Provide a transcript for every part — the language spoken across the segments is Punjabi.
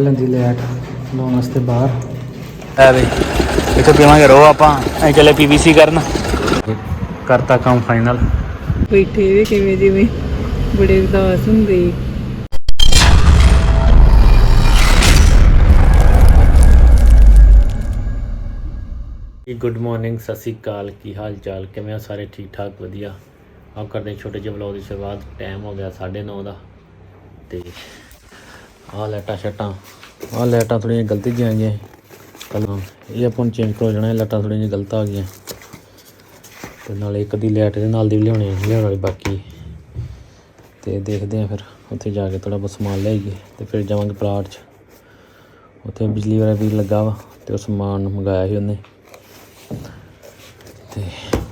ਲੈਂਦੀ ਲੈਟ ਲਾਉਣ ਵਾਸਤੇ ਬਾਹਰ। ਐ ਵੇ ਇੱਥੇ ਪੀਵਾਂਗੇ ਰੋ ਆਪਾਂ। ਐ ਚੱਲੇ ਪੀਵੀਸੀ ਕਰਨ। ਕਰਤਾ ਕੰਮ ਫਾਈਨਲ ਬੈਠੇ ਵੀ ਕਿਵੇਂ ਜਿਵੇਂ? ਬੜੇ ਉਦਾਸ ਹੁੰਦੇ। ਗੁੱਡ ਮਾਰਨਿੰਗ ਸਤਿ ਸ਼੍ਰੀ ਅਕਾਲ। ਕੀ ਹਾਲ ਚਾਲ ਕਿਵੇਂ ਹੋ ਸਾਰੇ? ਠੀਕ ਠਾਕ ਵਧੀਆ। ਆਪ ਕਰਦੇ ਛੋਟੇ ਜਿਹੇ ਵਲੌਗ ਦੀ ਸ਼ੁਰੂਆਤ। ਟਾਈਮ ਹੋ ਗਿਆ 9:30 ਦਾ। ਤੇ ਆਹ ਲੈਟਾਂ ਸ਼ਟਾਂ ਆਹ ਲੈਟਾਂ ਥੋੜ੍ਹੀਆਂ ਗਲਤੀ ਜਿਹੀਆਂ ਆਈਆਂ ਕੱਲ ਇਹ ਆਪਾਂ ਨੂੰ ਚੇਂਜ ਕਰੋ ਜਾਣਾ ਇਹ ਲੈਟਾਂ ਥੋੜ੍ਹੀਆਂ ਜਿਹੀਆਂ ਗਲਤ ਆ ਗਈਆਂ। ਤੇ ਨਾਲੇ ਇੱਕ ਦੀ ਲਾਈਟ ਦੇ ਨਾਲ ਦੀ ਵੀ ਲਿਆਉਣੀ, ਲਿਆਉਣ ਵਾਲੀ ਬਾਕੀ। ਤੇ ਦੇਖਦੇ ਆ ਫਿਰ, ਉੱਥੇ ਜਾ ਕੇ ਥੋੜਾ ਬਹੁਤ ਸਮਾਨ ਲਿਆਈਏ ਤੇ ਫਿਰ ਜਾਵਾਂਗੇ ਪਲਾਟ 'ਚ। ਉੱਥੇ ਬਿਜਲੀ ਵਾਲਾ ਵੀ ਲੱਗਾ ਵਾ ਤੇ ਉਹ ਸਮਾਨ ਮੰਗਾਇਆ ਸੀ ਉਹਨੇ। ਤੇ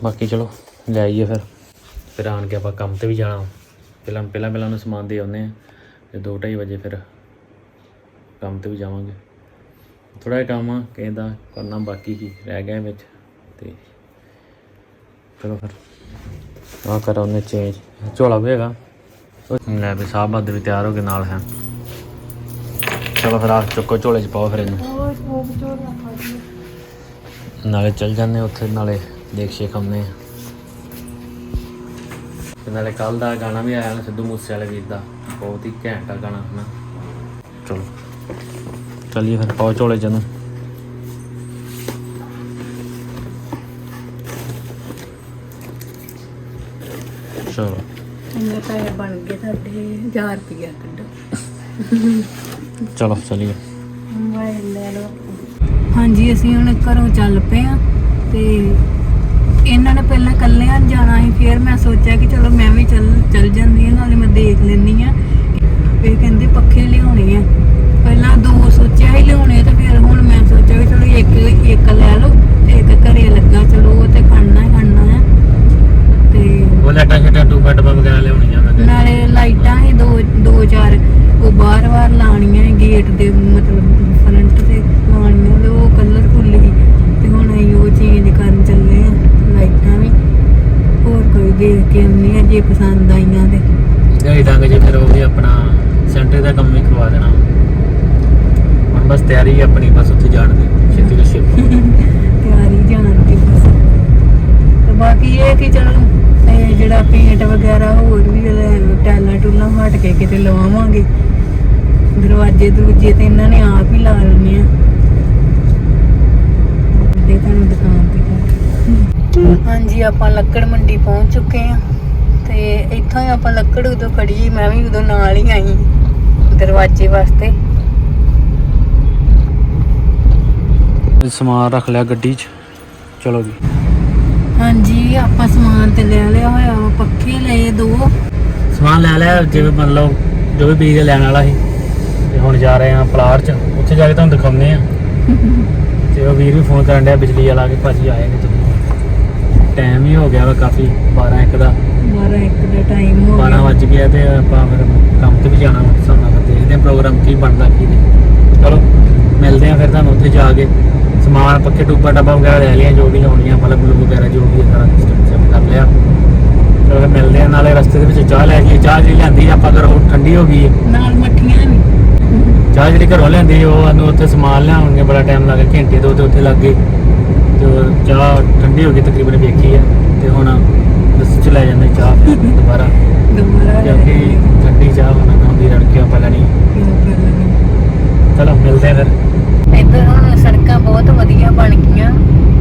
ਬਾਕੀ ਚਲੋ, ਲੈ ਆਈਏ ਫਿਰ। ਫਿਰ ਆਣ ਕੇ ਆਪਾਂ ਕੰਮ ਤੇ ਵੀ ਜਾਣਾ। ਪਹਿਲਾਂ ਪਹਿਲਾਂ ਪਹਿਲਾਂ ਨੂੰ ਸਮਾਨ ਦੇ ਆਉਂਦੇ ਆ ਤੇ 2:30 ਵਜੇ ਫਿਰ ਕੰਮ ਤੇ ਵੀ ਜਾਵਾਂਗੇ। ਥੋੜਾ ਜਿਹਾ ਕੰਮ ਆ ਕਹਿੰਦਾ ਕਰਨਾ ਬਾਕੀ ਕੀ ਰਹਿ ਗਿਆ ਵਿੱਚ ਤੇ ਚਲੋ ਫਿਰ। ਆ ਕਰ ਉਹਨੇ ਚੇਂਜ ਝੋਲਾ ਵੀ ਹੈਗਾ। ਉਹ ਲੈ ਵੀ ਸਾਹਿਬ ਬਾਦ ਵੀ ਤਿਆਰ ਹੋ ਕੇ ਨਾਲ ਹੈ। ਚਲੋ ਫਿਰ ਆ ਚੁੱਕੋ ਝੋਲੇ 'ਚ ਪਾਓ ਫਿਰ ਇਹਨੂੰ। ਨਾਲੇ ਚੱਲ ਜਾਂਦੇ ਉੱਥੇ ਨਾਲੇ ਦੇਖ ਸ਼ੇਖ ਆਉਂਦੇ ਆ। ਤੇ ਨਾਲੇ ਕੱਲ ਦਾ ਗਾਣਾ ਵੀ ਆਇਆ ਨਾ ਸਿੱਧੂ ਮੂਸੇ ਵਾਲੇ ਵੀਰ ਦਾ। ਬਹੁਤ ਹੀ ਘੈਂਟ ਆ ਗਾਣਾ ਹਨਾ। ਚਲੋ। ਚੱਲੀਏ ਫਿਰ ਪਾਓ ਝੋਲੇ ਚ ਨੂੰ ਚਲੋ। ਇੰਨੇ ਪੈਸੇ ਬਣ ਗਏ ਤੁਹਾਡੇ 1000 ਰੁਪਇਆ ਕੱਢੋ। ਚਲੋ ਚੱਲੀਏ। ਮੋਬਾਈਲ ਲੈ ਲਓ। ਹਾਂਜੀ ਅਸੀਂ ਹੁਣ ਘਰੋਂ ਚੱਲ ਪਏ ਆ ਤੇ ਇਹਨਾਂ ਨੇ ਪਹਿਲਾਂ ਕੱਲਿਆਂ ਜਾਣਾ ਸੀ ਫਿਰ ਮੈਂ ਸੋਚਿਆ ਕਿ ਚਲੋ ਮੈਂ ਵੀ ਚੱਲ ਚੱਲ ਜਾਂਦੀ ਹਾਂ ਨਾਲੇ ਮੈਂ ਦੇਖ ਲੈਂਦੀ ਆ ਇਹ ਕਹਿੰਦੇ ਪੱਖੇ ਲਿਆਉਣੇ ਆ ਪਹਿਲਾਂ ਦੋ ਸੋਚਿਆ ਹੀ ਲਿਆਉਣੇ ਤੇ ਫਿਰ ਹੁਣ ਮੈਂ ਸੋਚਿਆ ਵੀ ਚਲੋ ਇੱਕ ਇੱਕ ਲੈ ਲਓ ਤੇ ਇੱਕ ਘਰੇ ਲੱਗਾ ਚਲੋ ਉਹ ਤੇ ਖੜਨਾ ਹੀ ਖੜਨਾ ਹੈ ਤੇ ਉਹ ਲੈਟਾ ਛਟਾ ਟੂਬਾ ਡੱਬਾ ਵਗੈਰਾ ਲਿਆਉਣੀਆਂ ਮੈਂ ਕਿਹਾ। ਨਾਲੇ ਲਾਈਟਾਂ ਹੀ ਦੋ ਦੋ ਚਾਰ ਉਹ ਬਾਰ-ਬਾਰ ਲਾਣੀਆਂ ਸੀ ਗੇਟ ਦੇ ਮਤਲਬ ਫਰੰਟ ਤੇ ਲਾਣੀਆਂ ਤੇ ਉਹ ਕਲਰਫੁੱਲ ਹੀ ਤੇ ਹੁਣ ਅਸੀਂ ਉਹ ਚੇਂਜ ਕਰਨ ਚੱਲੇ ਆ ਲਾਈਟਾਂ ਵੀ ਕੋਈ ਦੇਖ ਕੇ ਆਉਂਦੇ ਆ ਜੇ ਪਸੰਦ ਆਈਆਂ ਤੇ ਦਿਹਾੜੀ ਡੰਗ ਜੇ ਫਿਰ ਉਹ ਵੀ ਆਪਣਾ ਸੈਂਟਰ ਦਾ ਕੰਮ ਵੀ ਕਰਵਾ ਦੇਣਾ। ਹੁਣ ਬਸ ਤਿਆਰੀ ਹੈ ਆਪਣੀ ਬਸ ਉੱਥੇ ਜਾਣ ਦੀ ਛੇਤੀ ਤੋਂ ਛੇਤੀ। ਤਿਆਰੀ ਜਾਣ ਦੀ ਬਸ। ਤੇ ਬਾਕੀ ਇਹ ਕਿ ਚਲੋ ਇਹ ਜਿਹੜਾ ਪੇਂਟ ਵਗੈਰਾ ਹੋਰ ਵੀ ਟੈਲਾਂ ਟੂਲਾਂ ਹਟ ਕੇ ਕਿਤੇ ਲਵਾਵਾਂਗੇ ਦਰਵਾਜ਼ੇ ਦਰੂਜੇ ਤੇ ਇਹਨਾਂ ਨੇ ਆਪ ਹੀ ਲਾ ਲੈਣੇ ਆ ਦੇ ਤੁਹਾਨੂੰ ਦੁਕਾਨ ਤੇ ਜਾ ਆਪਾਂ ਲੱਕੜ ਮੰਡੀ ਪਹੁੰਚ ਚੁੱਕੇ ਆ ਤੇ ਇੱਥੋਂ ਹੀ ਆਪਾਂ ਲੱਕੜ ਉਦੋਂ ਖੜੀ ਮੈਂ ਵੀ ਉਦੋਂ ਨਾਲ ਹੀ ਆਈ ਦਰਵਾਜ਼ੇ ਵਾਸਤੇ। ਸਮਾਨ ਰੱਖ ਲਿਆ ਗੱਡੀ 'ਚ। ਚਲੋ ਜੀ। ਹਾਂਜੀ ਆਪਾਂ ਸਮਾਨ ਤੇ ਲੈ ਲਿਆ ਹੋਇਆ ਵਾ ਪੱਖੇ ਲਏ ਦੋ। ਸਮਾਨ ਲੈ ਲਿਆ ਜਿਵੇਂ ਮੰਨ ਲਓ ਜੋ ਵੀ ਬੀਜ ਲੈਣ ਵਾਲਾ ਸੀ। ਤੇ ਹੁਣ ਜਾ ਰਹੇ ਆ ਪਲਾਟ 'ਚ। ਉੱਥੇ ਜਾ ਕੇ ਤੁਹਾਨੂੰ ਦਿਖਾਉਂਦੇ ਆ ਤੇ ਉਹ ਵੀਰ ਵੀ ਫੋਨ ਕਰਨ ਡਿਆ ਬਿਜਲੀ ਵਾਲਾ ਕਿ ਭਾਜੀ ਆਏ ਨੇ ਤੁਸੀਂ। ਟਾਈਮ ਹੀ ਹੋ ਗਿਆ ਵਾ ਕਾਫੀ 12 ਇੱਕ ਦਾ। 12 ਇੱਕ ਦਾ ਟਾਈਮ ਹੋ 12 ਗਿਆ। ਵੱਜ ਗਿਆ ਤੇ ਆਪਾਂ ਫਿਰ ਕੰਮ ਤੇ ਵੀ ਜਾਣਾ ਵਾ ਸਾਨੂੰ ਫਿਰ ਦੇਖਦੇ ਆ ਪ੍ਰੋਗਰਾਮ ਕੀ ਬਣਦਾ ਕੀ ਨਹੀਂ। ਚਲੋ ਮਿਲਦੇ ਆ ਫਿਰ ਤੁਹਾਨੂੰ ਉੱਥੇ ਜਾ ਕੇ। ਸਮਾਨ ਪੱਕੇ ਟੂਬਾ ਡੱਬਾ ਵਗੈਰਾ ਲੈ ਲਿਆ ਜੋ ਵੀ ਲਾਉਣੀਆਂ ਮਤਲਬ ਗਲੂ ਵਗੈਰਾ ਜੋ ਵੀ ਸਾਰਾ ਸਿਸਟਮ ਸੈੱਟ ਕਰ ਲਿਆ। ਚਲੋ ਮਿਲਦੇ ਆ ਨਾਲੇ ਰਸਤੇ ਦੇ ਵਿੱਚ ਚਾਹ ਲੈ ਕੇ ਚਾਹ ਜਿਹੜੀ ਲਿਆਂਦੀ ਆਪਾਂ ਘਰੋਂ ਠੰਡੀ ਹੋ ਗਈ ਨਾਲ ਮੱਠੀਆਂ ਵੀ। ਚਾਹ ਜਿਹੜੀ ਘਰੋਂ ਲਿਆਂਦੀ ਉਹ ਸਾਨੂੰ ਉੱਥੇ ਸਮਾਨ ਲਿਆਉਣਗੇ ਬੜਾ ਟਾਈਮ ਲੱਗ ਗਿਆ ਘੰਟੇ ਦੋ ਤੇ ਉੱਥੇ ਲੱਗ ਗਏ। ਤੇ ਚਾਹ ਠੰਡੀ ਹੋ ਗਈ ਤਕਰੀਬਨ ਵੇਖੀ ਹੈ ਤੇ ਹੁਣ ਰਸਤੇ ਚ ਲੈ ਜਾਂਦੇ ਚਾਹ ਫਿਰ ਦੁਬਾਰਾ। ਦੁਬਾਰਾ ਕਿਉਂਕਿ ਠੰਡੀ ਚਾਹ ਹੋਣਾ ਨਾ ਹੁੰਦੀ ਰੜਕਿਆਂ ਪਹਿਲਾਂ ਨਹੀਂ। ਚਲੋ ਮਿਲਦੇ ਆ ਫਿਰ। ਇੱਧਰ ਹੁਣ ਸੜਕਾਂ ਬਹੁਤ ਵਧੀਆ ਬਣ ਗਈਆਂ।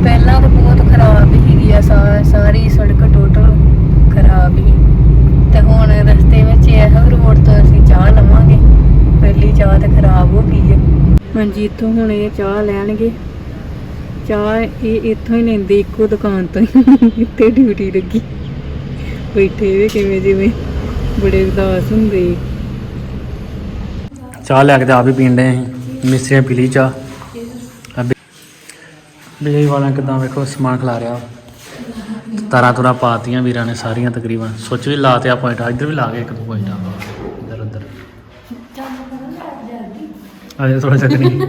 ਪਹਿਲਾਂ ਤਾਂ ਬਹੁਤ ਖਰਾਬ ਸਾਰੀ ਸੜਕ ਟੋਟਲ ਖਰਾਬ ਹੀ। ਤੇ ਹੁਣ ਰਸਤੇ ਵਿੱਚ ਇਹੋ ਰੋਡ ਤੋਂ ਅਸੀਂ ਚਾਹ ਲਵਾਂਗੇ। ਪਹਿਲੀ ਚਾਹ ਤਾਂ ਖਰਾਬ ਹੋ ਗਈ ਹੈ ਹਾਂਜੀ ਇੱਥੋਂ ਹੁਣ ਇਹ ਚਾਹ ਲੈਣਗੇ। ਚਾਹ ਇਹ ਇੱਥੋਂ ਹੀ ਲੈਂਦੇ ਇੱਕੋ ਦੁਕਾਨ ਤੋਂ ਹੀ। ਇੱਥੇ ਡਿਊਟੀ ਲੱਗੀ। ਬੈਠੇ ਵੀ ਕਿਵੇਂ ਜਿਵੇਂ? ਬੜੇ ਉਦਾਸ ਹੁੰਦੇ। ਚਾਹ ਲੈ ਕੇ ਤੇ ਆਪ ਹੀ ਪੀਣ ਦੇ ਅਸੀਂ ਮਿਸਰੀਆਂ ਪੀ ਲਈ ਚਾਹ। ਆ ਬਿ- ਬਿਜਲੀ ਵਾਲਿਆਂ ਕਿਦਾਂ ਵੇਖੋ ਸਮਾਨ ਖਿਲਾ ਰਿਹਾ। ਤਾਰਾਂ ਤੁਰਾਂ ਪਾਤੀਆਂ ਵੀਰਾਂ ਨੇ ਸਾਰੀਆਂ ਤਕਰੀਬਨ। ਸੁੱਚ ਵੀ ਲਾਤੇ ਆ ਪੁਆਇੰਟ ਇੱਧਰ ਵੀ ਲਾ ਗਏ ਇੱਕ ਦੋ ਪੁਆਇੰਟ। ਇੱਧਰ ਉੱਧਰ। ਆ ਜਾ ਥੋੜਾ ਚੱਕਣੀ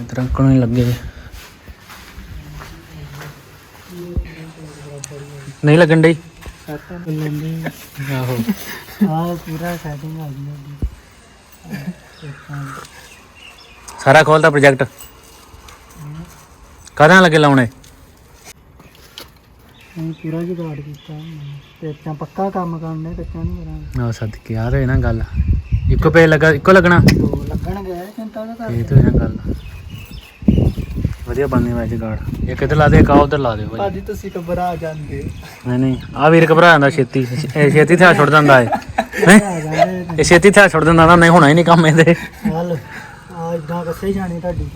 ਇੱਧਰ ਨੂੰ ਹੀ ਲੱਗੇ। ਨਹੀਂ ਲੱਗਣ ਡਈ? ਸੱਤ ਲੰਦੀ ਆਹੋ ਆ ਪੂਰਾ ਸੈਟਿੰਗ ਆ ਗਈ ਸਾਰਾ ਖੋਲਦਾ ਪ੍ਰੋਜੈਕਟ ਕਦਾਂ ਲੱਗੇ ਲਾਉਣੇ? ਅਸੀਂ ਪੂਰਾ ਜੁਗਾੜ ਕੀਤਾ। ਤੇ ਤਾਂ ਪੱਕਾ ਕੰਮ ਕਰਨੇ ਕੱਚਾ ਨਹੀਂ ਕਰਾਂਗੇ ਆ ਸਦਕੇ ਯਾਰ ਹੋਏ ਨਾ ਗੱਲ। ਇੱਕੋ ਪੇ ਲੱਗਾ ਇੱਕੋ ਲੱਗਣਾ? ਲੱਗਣਗੇ ਚਿੰਤਾ ਨਾ ਕਰ। ਇਹ ਤਾਂ ਨਾ ਗੱਲ। ਵਧੀਆ ਬਣਨੇ ਵਾਜ ਗਾੜ ਇੱਕ ਇੱਧਰ ਲਾ ਦੇ ਇੱਕ ਆ ਉਧਰ ਲਾ ਦੇ ਭਾਈ ਭਾਜੀ ਤੁਸੀਂ ਘਬਰਾ ਜਾਂਦੇ। ਨਹੀਂ ਨਹੀਂ ਆ ਵੀਰ ਘਬਰਾ ਜਾਂਦਾ ਛੇਤੀ। ਇਹ ਛੇਤੀ ਥਾ ਛੁੱਟ ਦਿੰਦਾ ਏ ਜਾਂਦੇ ਇਹ ਛੇਤੀ ਥਾ ਛੁੱਟ ਦਿੰਦਾ ਨਾ ਨਹੀਂ ਹੋਣਾ ਹੀ ਨਹੀਂ ਕੰਮ ਇਹਦੇ। ਹਲ ਆ ਇਦਾਂ ਕੱਸੇ ਜਾਣੀ ਤੁਹਾਡੀ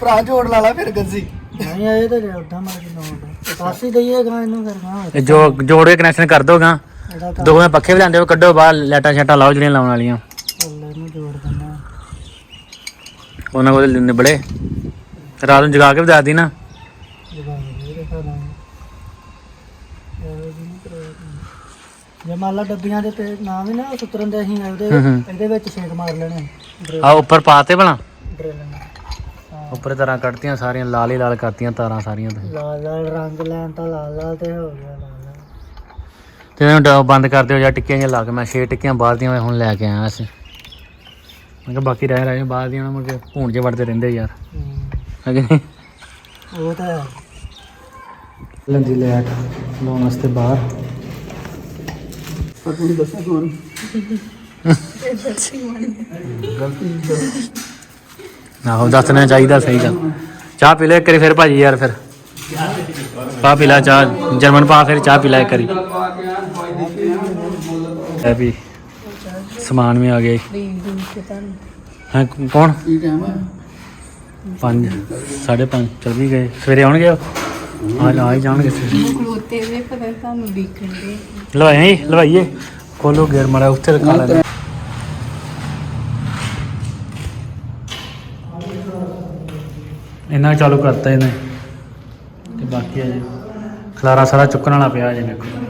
ਭਰਾ ਜੋੜ ਲਾ ਲਾ ਫਿਰ ਗੱਸੀ। ਨਹੀਂ ਆਏ ਤਾਂ ਉਦਾਂ ਮਾਰ ਕੇ ਲਾਉਂਦਾ ਪਾਸੇ ਦਈਏ ਗਾਂ ਇਹਨੂੰ ਕਰਨਾ ਇਹ ਜੋ ਜੋੜ ਕਨੈਕਸ਼ਨ ਕਰ ਦੋਗਾ ਦੋਵੇਂ ਪੱਖੇ ਵੀ ਲੈਂਦੇ ਹੋ ਕੱਢੋ ਬਾਹਰ ਲਾਈਟਾਂ ਸ਼ਾਟਾਂ ਲਾਓ ਜਿਹੜੀਆਂ ਲਾਉਣ ਵਾਲੀਆਂ। ਅੱਲੇ ਨੂੰ ਜੋੜ ਦਿੰਦਾ ਉਹਨਾਂ ਕੋਲ ਨਿਬੜੇ। ਰਾਤ ਨੂੰ ਜਗਾ ਕੇ ਵੀ ਦੱਸ ਦੀ ਨਾ। ਜੇ ਮੰਨ ਲਾ ਡੱਬੀਆਂ ਦੇ ਤੇ ਨਾ ਵੀ ਨਾ ਸੁਤਰਨ ਦੇ ਅਸੀਂ ਹੂੰ। ਇਹਦੇ ਵਿੱਚ ਛੇਕ ਮਾਰ ਲੈਣੇ ਆ। ਉੱਪਰ ਪਾਤੇ ਨਾਲ ਉੱਪਰ ਤਾਰਾਂ ਕੱਢਤੀਆਂ ਸਾਰੀਆਂ ਲਾਲ ਹੀ ਲਾਲ ਕਰਤੀਆਂ ਤਾਰਾਂ ਸਾਰੀਆਂ ਲਾਲ ਲਾਲ ਰੰਗ ਲੈਣ ਤਾਂ ਲਾਲ ਲਾਲ ਤੇ ਹੋ ਗਿਆ ਲਾਲ ਲਾਲ। ਤੇ ਇਹਨੂੰ ਬੰਦ ਕਰ ਦਿਓ ਜਾਂ ਟਿੱਕੀਆਂ ਜਿਹਾ ਲਾ ਕੇ। ਮੈਂ ਛੇ ਟਿੱਕੀਆਂ ਬਾਹਰ ਦੀਆਂ ਮੈਂ ਹੁਣ ਲੈ ਕੇ ਆਇਆ ਸੀ। ਮੈਂ ਕਿਹਾ ਬਾਕੀ ਰਹਿ ਰਹੇ ਬਾਹਰ ਦੀਆਂ ਮੁੜ ਕੇ ਭੂਣ 'ਚ ਵੜਦੇ ਰਹਿੰਦੇ ਯਾਰ। ਹੂੰ। ਕਿ ਨਹੀਂ? ਉਹ ਤਾਂ ਲੰਦੀ ਲੈਟ ਲਾਉਣ ਵਾਸਤੇ ਬਾਹਰ। ਪਰ ਤੂੰ ਦੱਸਿਆ ਕੌਣ ਆਹੋ ਦੱਸਣਾ ਚਾਹੀਦਾ ਸਹੀ ਗੱਲ। ਚਾਹ ਪੀ ਲੈ ਇੱਕ ਵਾਰੀ ਫਿਰ ਭਾਜੀ ਯਾਰ ਫਿਰ। ਪਾ ਪੀ ਲੈ ਚਾਹ। ਜਰਮਨ ਪਾ ਫਿਰ ਚਾਹ ਪੀ ਲੈ ਇੱਕ ਵਾਰੀ। ਇਹ ਵੀ ਸਮਾਨ ਵੀ ਆ ਗਿਆ ਹੈ ਕੌਣ? ਕੀ ਟਾਈਮ ਹੈ 5 5:30 ਚੱਲ ਵੀ ਗਏ। ਸਵੇਰੇ ਆਉਣਗੇ ਉਹ? ਆ ਆ ਹੀ ਜਾਣਗੇ ਸਵੇਰੇ। ਖਲੋਤੇ ਵੇ ਪਤਾ ਤੁਹਾਨੂੰ ਦੇਖਣ ਦੇ। ਲਵਾਈਏ ਜੀ ਲਵਾਈਏ। ਖੋਲੋ ਗੇਰ ਮਾਰਾ ਉੱਥੇ ਰਖਾ ਇਹਨਾਂ ਚਾਲੂ ਕਰਤਾ ਇਹਨੇ। ਤੇ ਬਾਕੀ ਅਜੇ ਖਲਾਰਾ ਸਾਰਾ ਚੁੱਕਣ ਵਾਲਾ ਪਿਆ ਅਜੇ ਦੇਖੋ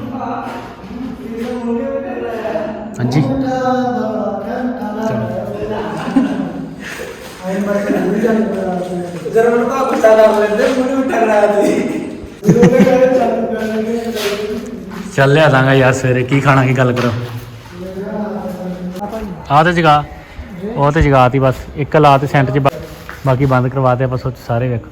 ਟਕਰਾ ਦੀ ਚੱਲ ਲਿਆ ਦਾਂਗਾ ਯਾਰ ਸਵੇਰੇ ਕੀ ਖਾਣਾ ਕੀ ਗੱਲ ਕਰੋ? ਆਹ ਤੇ ਜਗਾ ਉਹ ਤੇ ਜਗਾਤੀ ਬਸ ਇੱਕ ਲਾ ਤੇ ਸੈਂਟ 'ਚ ਬਾ- ਬਾਕੀ ਬੰਦ ਕਰਵਾਤੇ ਆਪਾਂ ਸੋਚ ਸਾਰੇ ਵੇਖੋ।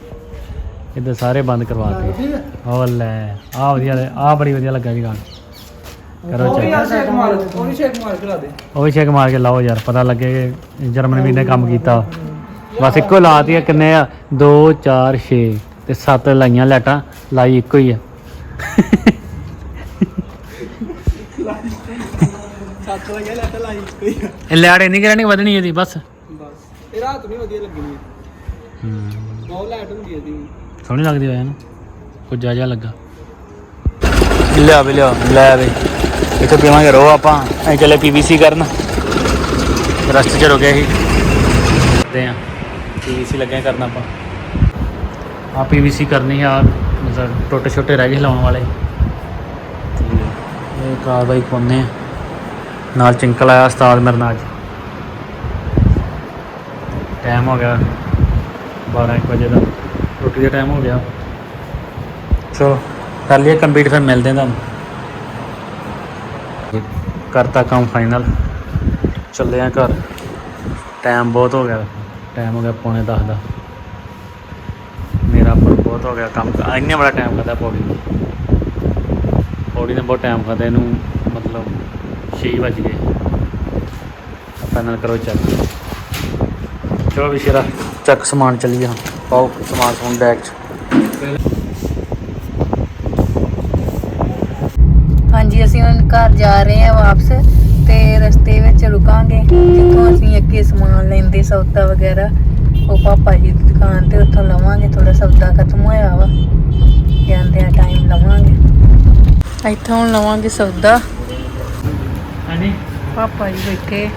ਇੱਧਰ ਸਾਰੇ ਬੰਦ ਕਰਵਾਤੇ ਉਹ ਲੈ ਆਹ ਵਧੀਆ ਆਹ ਬੜੀ ਵਧੀਆ ਲੱਗਾ ਜੀ ਗਾਣਾ ਕਰੋ ਚੈੱਕ ਮਾਰ ਉਹ ਵੀ ਸ਼ੇਕ ਮਾਰ ਕੇ ਲਾ ਦੇ। ਉਹ ਵੀ ਛੇਕ ਮਾਰ ਕੇ ਲਾਓ ਯਾਰ ਪਤਾ ਲੱਗੇ ਕਿ ਜਰਮਨ ਵੀ ਨੇ ਕੰਮ ਕੀਤਾ। ਬਸ ਇੱਕੋ ਲਾਤੀ ਆ ਕਿੰਨੇ ਆ? 2 4 6 ਤੇ 7 ਲਾਈਆਂ ਲਾਈਟਾਂ ਲਾਈ ਇੱਕੋ ਹੀ ਆ। ਸੱਤ ਵਜੇ ਲੈ ਤਾਂ ਲਾਈ ਕੋਈ ਇਹ ਲੈਟ ਇੰਨੀ ਕਰਨੀ ਵਧਣੀ ਇਹਦੀ ਬਸ। ਬਸ। ਇਹ ਰਾਤ ਨਹੀਂ ਵਧੀਆ ਲੱਗਣੀ ਬਹੁਤ ਲਾਈਟ ਹੁੰਦੀ ਹੈ ਦੀ ਸੋਹਣੀ ਲੱਗਦੀ ਹੋਇਆ ਨਾ ਕੁਝ ਜਾ ਜਾ ਲੱਗਾ। ਲਿਆ ਵੀ ਲਿਆ ਲੈ ਵੀ। ਇੱਥੇ ਪੀਵਾਂਗੇ ਰੋ ਆਪਾਂ। ਅਸੀਂ ਚੱਲੇ ਪੀਵੀਸੀ ਕਰਨ। ਰਸਤੇ 'ਚ ਰੁਕੇ ਸੀ। ਕਰਦੇ ਆ। ਪੀਵੀਸੀ ਲੱਗਿਆ ਕਰਨਾ ਆਪਾਂ। ਆ ਪੀਵੀਸੀ ਕਰਨੀ ਆ, ਮਤਲਬ ਟੋਟੇ ਛੋਟੇ ਰਹਿ ਗਏ ਲਾਉਣ ਵਾਲੇ। ਤੇ ਇਹ ਕਾਰਵਾਈ ਪਾਉਂਦੇ ਆ। ਨਾਲ ਚਿੰਕਲ ਆਇਆ ਉਸਤਾਦ ਮੇਰੇ ਨਾਲ ਟਾਈਮ ਹੋ ਗਿਆ 12 ਇੱਕ ਵਜੇ ਦਾ। ਰੋਟੀ ਦਾ ਟਾਈਮ ਹੋ ਗਿਆ। ਚਲੋ, ਕਰ ਲਈਏ ਕੰਪਲੀਟ ਫਿਰ ਮਿਲਦੇ ਤੁਹਾਨੂੰ। ਕਰਤਾ ਕੰਮ ਫਾਈਨਲ ਚੱਲੇ ਆ ਘਰ। ਟਾਈਮ ਬਹੁਤ ਹੋ ਗਿਆ। ਟਾਈਮ ਹੋ ਗਿਆ ਪੌਣੇ 10 ਦਾ। ਮੇਰਾ ਪਰ ਬਹੁਤ ਹੋ ਗਿਆ ਕੰਮ। ਇੰਨੇ ਬੜਾ ਟਾਈਮ ਖਾਦਾ ਪੌੜੀ ਨੂੰ। ਪੌੜੀ ਨੇ ਬਹੁਤ ਟਾਈਮ ਖਾਦਾ ਇਹਨੂੰ ਮਤਲਬ 6 ਵਜ ਗਏ। ਫਾਈਨਲ ਕਰੋ ਚੈੱਕ ਚਲੋ ਵੀ ਸ਼ੇਰਾ, ਚੱਕ ਸਮਾਨ ਚੱਲੀਏ ਹਾਂ ਪਾਓ ਸਮਾਨ ਸਮੂਨ ਬੈਗ 'ਚ। ਹਾਂਜੀ, ਅਸੀਂ ਹੁਣ ਘਰ ਜਾ ਰਹੇ ਹਾਂ ਵਾਪਸ। ਤੇ ਰਸਤੇ ਵਿੱਚ ਰੁਕਾਂਗੇ। ਜਿੱਥੋਂ ਅਸੀਂ ਅੱਗੇ ਸਮਾਨ ਲੈਂਦੇ ਸੌਦਾ ਵਗੈਰਾ ਉਹ ਪਾਪਾ ਜੀ ਦੀ ਦੁਕਾਨ ਤੇ ਉੱਥੋਂ ਲਵਾਂਗੇ ਥੋੜਾ ਸੌਦਾ ਖਤਮ ਹੋਇਆ ਵਾ। ਜਾਂਦੇ ਆ ਟਾਈਮ ਲਵਾਂਗੇ। ਇੱਥੋਂ ਹੁਣ ਲਵਾਂਗੇ ਸੌਦਾ। ਹਾਂਜੀ। ਪਾਪਾ ਜੀ ਬੈਠੇ।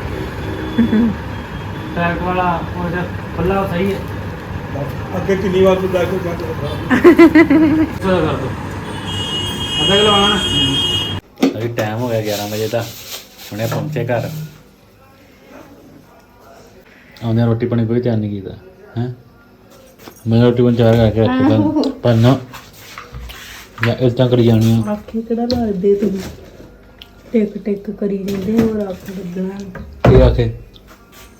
ਟਰੈਕ ਵਾਲਾ ਉਹ ਖੁੱਲਾ ਸਹੀ ਹੈ। ਅੱਗੇ ਕਿੰਨੀ ਵਾਰ ਜਾ ਪੂਰਾ ਕਰ ਦੋ। ਅੱਧਾ ਕਿਲੋ ਆਣਾ ਅਭੀ ਟਾਈਮ ਹੋ ਗਿਆ 11 ਵਜੇ ਦਾ। ਹੁਣੇ ਪਹੁੰਚੇ ਘਰ। ਆਉਂਦੇ ਰੋਟੀ ਪਾਣੀ ਕੋਈ ਧਿਆਨ ਨਹੀਂ ਕੀਤਾ ਹੈ? ਮੈਂ ਰੋਟੀ ਪਾਣੀ ਚਾਰ ਕਰਕੇ ਰੱਖੀ ਤਾਂ ਪਰ ਨਾ ਜਾਂ ਇਸ ਤਰ੍ਹਾਂ ਕਰੀ ਜਾਣੀ ਆ ਆਖੇ ਕਿਹੜਾ ਲੱਗਦੇ ਤੁਸੀਂ ਟਿਕ ਟਿਕ ਕਰੀ ਜਾਂਦੇ ਹੋਰ ਆਖ ਲੱਗਣਾ। ਇਹ ਆਖੇ?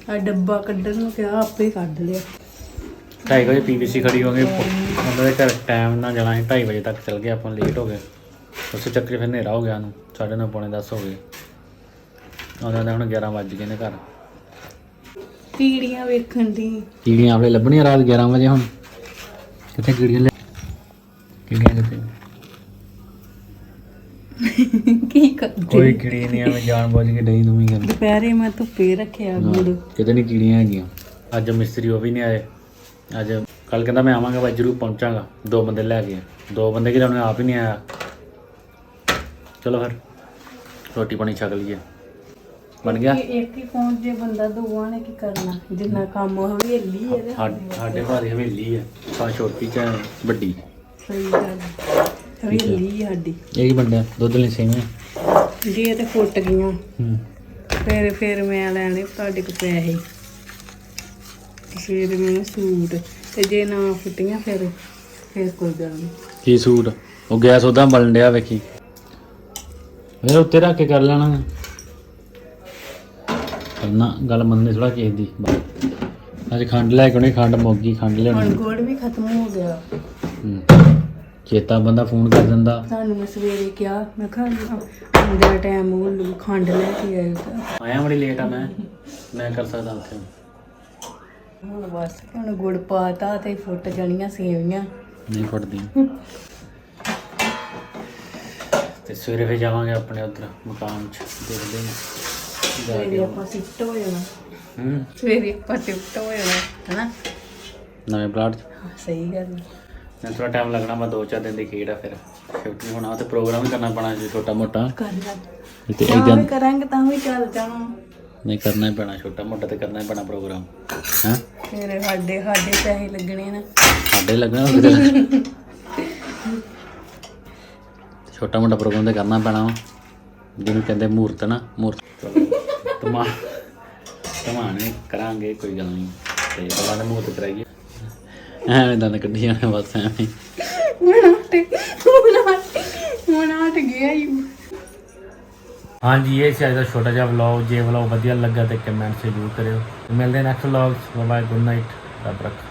ਆ ਡੱਬਾ ਕੱਢਣ ਨੂੰ ਕਿਹਾ ਆਪੇ ਕੱਢ ਲਿਆ। ਢਾਈ ਵਜੇ ਪੀਵੀਸੀ ਖੜੀ ਹੋ ਗਈ। ਉਹਨਾਂ ਦੇ ਘਰ ਟਾਈਮ ਨਾਲ ਜਾਣਾ ਸੀ 2:30 ਵਜੇ ਤੱਕ ਚੱਲ ਗਏ ਆਪਾਂ ਲੇਟ ਹੋ ਗਏ। ਉਸੇ ਚੱਕਰ ਫਿਰ ਹਨੇਰਾ ਹੋ ਗਿਆ ਨੂੰ 9:30 ਪੌਣੇ 10 ਹੋ ਗਏ। ਉਹਨਾਂ ਦੇ ਹੁਣ 11 ਵੱਜ ਗਏ ਨੇ ਘਰ। ਕੀੜੀਆਂ ਵੇਖਣ ਦੀ। ਕੀੜੀਆਂ ਆਪਣੇ ਲੱਭਣੀਆਂ ਰਾਤ 11 ਵਜੇ ਹੁਣ। ਕਿੱਥੇ ਕੀੜੀਆਂ ਲੈ ਕੀੜੀਆਂ ਕਿੱਥੇ? ਕੀ ਕਰਦੇ? ਕੋਈ ਕੀੜੀ ਨਹੀਂ ਐਵੇਂ ਜਾਣ ਬੁੱਝ ਕੇ ਡਈ ਤੂੰ ਵੀ ਗੱਲ। ਦੁਪਹਿਰੇ ਮੈਂ ਧੁੱਪੇ ਰੱਖਿਆ ਗੁੜ। ਕਿਤੇ ਨਹੀਂ ਕੀੜੀਆਂ ਹੈਗੀਆਂ। ਅੱਜ ਮਿਸਤਰੀ ਉਹ ਵੀ ਨਹੀਂ ਆਏ। ਅੱਜ ਕੱਲ ਕਹਿੰਦਾ ਮੈਂ ਆਵਾਂਗਾ ਬਾਈ ਜ਼ਰੂਰ ਪਹੁੰਚਾਂਗਾ। ਦੋ ਬੰਦੇ ਲੈ ਕੇ ਦੋ ਬੰਦੇ ਕਿ ਉਹਨੇ ਆਪ ਹੀ ਨਹੀਂ ਆਇਆ। ਚਲੋ ਫਿਰ ਰੋਟੀ ਪਾਣੀ ਛਕ ਲਈਏ। ਬਣ ਗਿਆ। ਇੱਕ ਇੱਕ ਹੀ ਪਹੁੰਚ ਜੇ ਬੰਦਾ ਦੋਵਾਂ ਨੇ ਕੀ ਕਰਨਾ? ਜਿੰਨਾ ਕੰਮ ਹਵੇਲੀ ਹੈ ਤੇ ਸਾ- ਸਾਡੇ ਘਰ ਦੀ ਹਵੇਲੀ ਹੈ ਸਾ ਛੋਟੀ ਚ ਵੱਡੀ। ਸਹੀ ਗੱਲ ਹਵੇਲੀ ਹੈ ਸਾਡੀ। ਇਹ ਕੀ ਬੰਦਿਆ ਦੁੱਧ ਲਈ ਸੇਵੇਂ ਜੇ ਤੇ ਫੁੱਟ ਗਈਆਂ। ਹੂੰ। ਫਿਰ ਫਿਰ ਮੈਂ ਲੈਣੇ ਤੁਹਾਡੇ ਕੋਲ ਪੈਸੇ। ਫਿਰ ਮੈਂ ਸੂਟ। ਤੇ ਜੇ ਨਾ ਫੁੱਟੀਆਂ ਫਿਰ ਫਿਰ ਕੋਈ ਗੱਲ ਨਹੀਂ ਕੀ ਸੂਟ? ਉਹ ਗੈਸ ਉਦਾਂ ਬਲਣ ਡਿਆ ਵੇਖੀ। ਫਿਰ ਉੱਤੇ ਰੱਖ ਕੇ ਕਰ ਲੈਣਾ। ਕਰਨਾ ਗੱਲ ਮੰਨਦੇ ਥੋੜਾ ਕਿਸੇ ਦੀ। ਅੱਜ ਖੰਡ ਲੈ ਕੇ ਆਉਣੀ ਖੰਡ ਮੁੱਕ ਗਈ ਖੰਡ ਹੁਣ ਲਿਆਉਣੀ ਗੁੜ ਵੀ ਖਤਮ ਹੋ ਗਿਆ। ਹੂੰ। ਚੇਤਾ ਬੰਦਾ ਫੋਨ ਕਰ ਦਿੰਦਾ। ਤੁਹਾਨੂੰ ਮੈਂ ਸਵੇਰੇ ਕਿਹਾ ਮੈਂ ਕਿਹਾ ਆਉਂਦੇ ਦਾ ਟਾਈਮ ਉਹ ਖੰਡ ਲੈ ਕੇ ਆਏਗਾ ਆਇਆ ਬੜੀ ਲੇਟ ਆ ਮੈਂ। ਮੈਂ ਕਰ ਸਕਦਾ ਉੱਥੇ। ਹੁਣ ਬਸ ਹੁਣ ਗੁੜ ਪਾਤਾ ਤੇ ਫੁੱਟ ਜਾਣੀਆਂ ਸੇਵੀਆਂ। ਨਹੀਂ ਫੜਦੀ ਤੇ ਸਵੇਰੇ ਫੇ ਜਾਵਾਂਗੇ ਆਪਣੇ ਉਧਰ ਮਕਾਨ ਚ ਦੇਖਦੇ ਹਾਂ। ਜਾ ਸਵੇਰੇ ਕੇ ਆਪਾਂ ਸ਼ਿਫਟ ਹੋ ਜਾਣਾ। ਹੂੰ। ਸਵੇਰੇ ਆਪਾਂ ਸ਼ਿਫਟ ਹੋ ਜਾਣਾ ਹਨਾ? ਨਵੇਂ ਪਲਾਟ ਚ। ਹਾਂ, ਸਹੀ ਗੱਲ ਹੈ। ਮੈਨੂੰ ਥੋੜਾ ਟਾਈਮ ਲੱਗਣਾ ਮੈਂ ਦੋ ਚਾਰ ਦਿਨ ਦੀ ਖੇਡ ਆ ਫਿਰ। ਸ਼ਿਫਟ ਨਹੀਂ ਹੋਣਾ ਤੇ ਪ੍ਰੋਗਰਾਮ ਵੀ ਕਰਨਾ ਪੈਣਾ ਜੀ ਛੋਟਾ ਮੋਟਾ ਕਰ ਲਾ ਤੇ ਤਾਂ ਇਦਾਂ ਵੀ ਕਰਾਂਗੇ ਤਾਂ ਵੀ ਚੱਲ ਜਾਣਾ। ਨਹੀਂ ਕਰਨਾ ਹੀ ਪੈਣਾ ਛੋਟਾ ਮੋਟਾ ਤੇ ਕਰਨਾ ਹੀ ਪੈਣਾ ਪ੍ਰੋਗਰਾਮ ਹਾਂ? ਫਿਰ ਸਾਡੇ ਸਾਡੇ ਪੈਸੇ ਲੱਗਣੇ ਨਾ। ਸਾਡੇ ਲੱਗਣਾ ਹੋਰ ਕਿਤੇ ਲੱਗਣਾ। ਛੋਟਾ ਮੋਟਾ ਪ੍ਰੋਗਰਾਮ ਤੇ ਕਰਨਾ ਪੈਣਾ ਵਾ। ਜਿਹਨੂੰ ਕਹਿੰਦੇ ਮੂਰਤ ਨਾ ਮੂਰਤ ਤਮਾ ਤਮਾਨੇ ਕਰਾਂਗੇ ਕੋਈ ਗੱਲ ਨਹੀਂ। ਤੇ ਪਹਿਲਾਂ ਤਾਂ ਮੂਰਤ ਕਰਾਈਏ ਐਵੇਂ ਦੰਦ ਕੱਢੀ ਜਾਣੇ ਬਸ ਐਵੇਂ ਮਨਾਟ ਮਨਾਟ ਮਨਾਟ ਗਿਆ ਹੀ ਹਾਂਜੀ ਇਹ ਸੀ ਅੱਜ ਦਾ ਛੋਟਾ ਜਿਹਾ ਵਲੌਗ ਜੇ ਵਲੌਗ ਵਧੀਆ ਲੱਗਾ ਤੇ ਕਮੈਂਟ ਜ਼ਰੂਰ ਕਰਿਓ। ਮਿਲਦੇ next vlog bye good night ਰੱਬ ਰੱਖਾ।